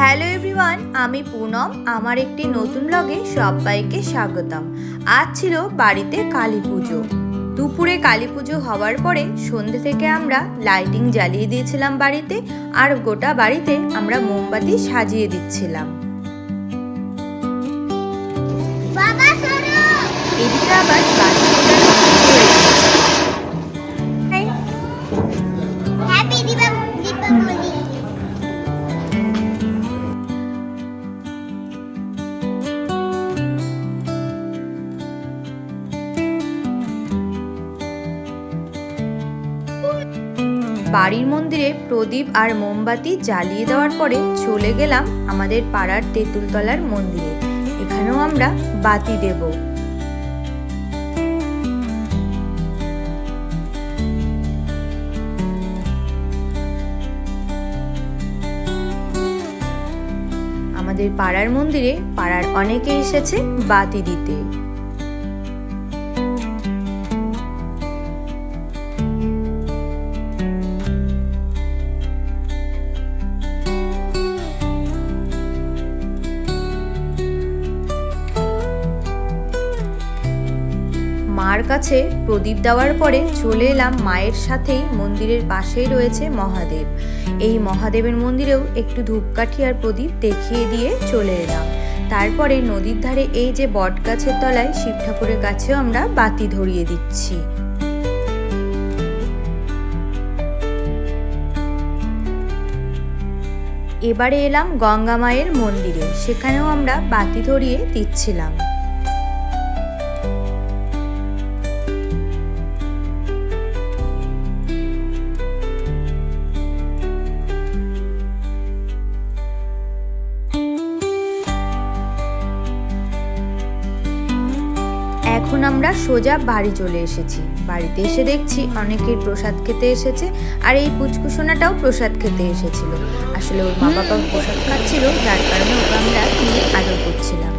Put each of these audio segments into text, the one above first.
Hello everyone আমি পুনম। আমার একটি নতুন ব্লগে সবাইকে স্বাগতম। আজ ছিল বাড়িতে কালী পুজো। দুপুরে কালী পুজো হওয়ার পরে সন্ধে থেকে আমরা লাইটিং জ্বালিয়ে দিয়েছিলাম বাড়িতে আর গোটা বাড়িতে আমরা মোমবাতি সাজিয়ে দিচ্ছিলাম। এদিকে আবার বাড়ির মন্দিরে প্রদীপ আর মোমবাতি জ্বালিয়ে দেওয়ার পরে চলে গেলাম আমাদের পাড়ার তেঁতুলতলার মন্দিরে। এখানেও আমরা বাতি দেব। আমাদের পাড়ার মন্দিরে পাড়ার অনেকে এসেছে বাতি দিতে। মার কাছে প্রদীপ দেওয়ার পরে চলে এলাম মায়ের সাথেই মন্দিরের পাশেই রয়েছে মহাদেব। এই মহাদেবের মন্দিরেও একটু ধূপকাঠি আর প্রদীপ দেখিয়ে দিয়ে চলে এলাম। তারপরে নদীর ধারে এই যে বট গাছের তলায় শিব ঠাকুরের কাছেও আমরা বাতি ধরিয়ে দিচ্ছি। এবারে এলাম গঙ্গা মায়ের মন্দিরে। সেখানেও আমরা বাতি ধরিয়ে দিচ্ছিলাম। এখন আমরা সোজা বাড়ি চলে এসেছি। বাড়িতে এসে দেখছি অনেকের প্রসাদ খেতে এসেছে আর এই পুচকুসোনাটাও প্রসাদ খেতে এসেছিল। আসলে ওর মা বাবা প্রসাদ খাচ্ছিল, যার কারণে ওকে আমরা নিয়ে আদর করছিলাম।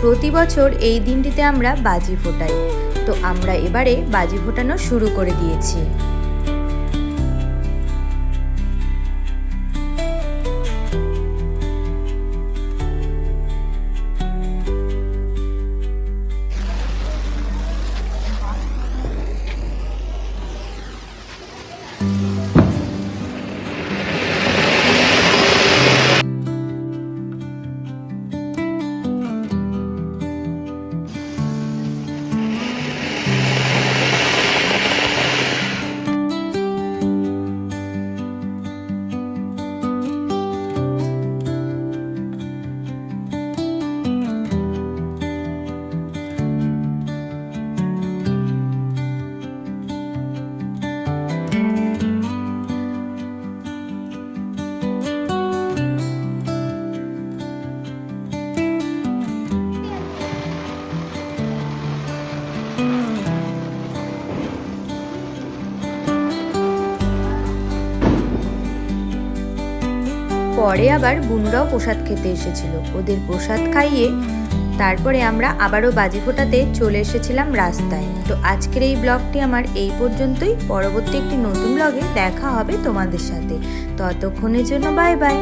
প্রতি বছর এই দিনটিতে আমরা বাজি ফোটাই। তো আমরা এবারে বাজি ফোটানো শুরু করে দিয়েছি। Bye. পরে আবার বুনুরাও প্রসাদ খেতে এসেছিল। ওদের প্রসাদ খাইয়ে তারপরে আমরা আবারও বাজি ফোটাতে চলে এসেছিলাম রাস্তায়। তো আজকের এই ব্লগটি আমার এই পর্যন্তই। পরবর্তী একটি নতুন ব্লগে দেখা হবে তোমাদের সাথে। ততক্ষণের জন্য বাই বাই।